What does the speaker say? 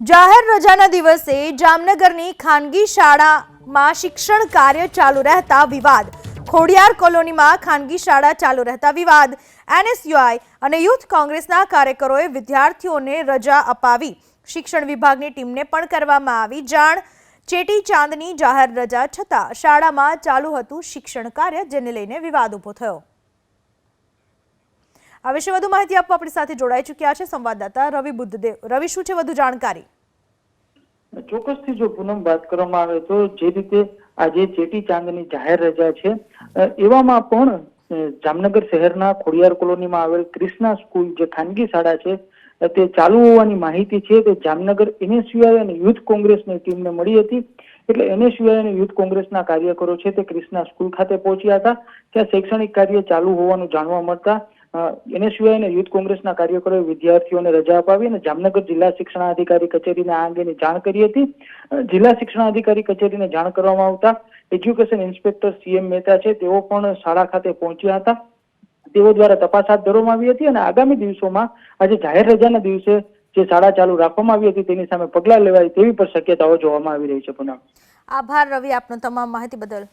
જાહેર રજાના દિવસે જામનગરની ખાનગી શાળામાં શિક્ષણ કાર્ય ચાલુ રહેતા વિવાદ. ખોડિયાર કોલોનીમાં ખાનગી શાળા ચાલુ રહેતા વિવાદ. એનએસયુઆઈ અને યુથ કોંગ્રેસના કાર્યકરોએ વિદ્યાર્થીઓને રજા અપાવી. શિક્ષણ વિભાગની ટીમને પણ કરવામાં આવી જાણ. ચેટી ચાંદની જાહેર રજા છતાં શાળામાં ચાલુ હતું શિક્ષણ કાર્ય, જેને લઈને વિવાદ ઊભો થયો. આ વિશે વધુ માહિતી આપવા આપણી સાથે જોડાઈ ચૂક્યા છે સંવાદદાતા રવિ બુદ્ધદેવ. રવિ, શું છે વધુ જાણકારી? ચોક્કસથી જો પૂનમ વાત કરવામાં આવે તો જે રીતે આજે ચેટી ચાંદની જાહેર રજા છે એવામાં પણ જામનગર શહેરના ખોડિયાર કોલોનીમાં આવેલ ક્રિષ્ના સ્કૂલ જે ખાનગી શાળા છે તે ચાલુ હોવાની માહિતી છે તે જામનગર એનએસયુઆઈ અને યુથ કોંગ્રેસની ટીમને મળી હતી. એટલે એનએસયુઆઈ અને યુથ કોંગ્રેસના કાર્યકરો છે તે ક્રિષ્ના સ્કૂલ ખાતે પહોંચ્યા હતા. ત્યાં શૈક્ષણિક કાર્ય ચાલુ હોવાનું જાણવા મળતા એનએસયુઆઈ અને યુથ કોંગ્રેસના કાર્યકરોએ વિદ્યાર્થીઓને રજા અપાવી અને જામનગર જિલ્લા શિક્ષણાધિકારી કચેરીને આ અંગેની જાણ કરી હતી. જિલ્લા શિક્ષણાધિકારી કચેરીને જાણ કરવામાં આવતા એજ્યુકેશન ઇન્સ્પેક્ટર સીએમ મહેતા છે. તેઓ પણ શાળા ખાતે પહોંચ્યા હતા. તેઓ દ્વારા તપાસ હાથ ધરવામાં આવી હતી અને આગામી દિવસોમાં આજે જાહેર રજાના દિવસે જે શાળા ચાલુ રાખવામાં આવી હતી તેની સામે પગલાં લેવાય તેવી પણ શક્યતાઓ જોવામાં આવી રહી છે પુનઃ. આભાર રવિ આપનો તમામ માહિતી બદલ.